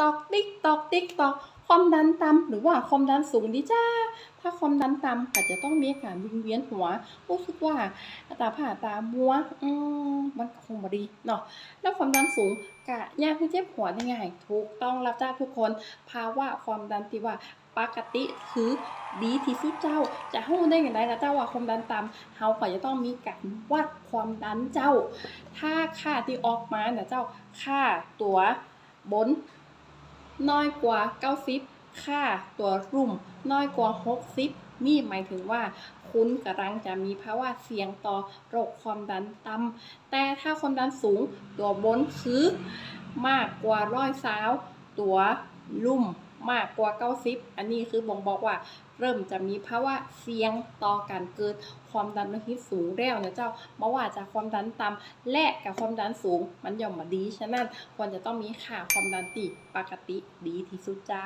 ตอกติ๊กตอกติ๊กตอกความดันต่ำหรือว่าความดันสูงดีจ้า ถ้าความดันต่ำอาจจะต้องมีอาการวิงเวียนหัวรู้สึกว่าตาผ่าตามัวอืมมันคงบดีเนาะแล้วความดันสูงกะยากที่เจ็บหัวได้ง่ายถูกต้องรับจ้าทุกคนภาวะความดันที่ว่าปกติคือดีที่สุดเจ้า จะหู้ได้อย่างไรนะเจ้าว่าความดันต่ำเฮาก็จะต้องมีการวัดความดันเจ้า ถ้าค่าที่ออกมาเนี่ยเจ้าค่าตัวบน น้อยกว่า90ค่าตัวรุ่มน้อยกว่า60นี่หมายถึงว่าคุณกำลังจะมีภาวะเสี่ยงต่อโรคความดันต่ำแต่ถ้าความดันสูงตัวบนคือ มากกว่าร้อยสาว ตัวลุ่ม มากกว่า 90 อันนี้คือบ่งบอกว่าเริ่มจะมีภาวะเสี่ยงต่อการเกิดความดันโลหิตสูงแล้วนะเจ้าเมื่อว่าจากความดันต่ำและกับความดันสูงมันย่อมมาดี ฉะนั้นควรจะต้องมีค่าความดันตีปกติดีที่สุดจ้า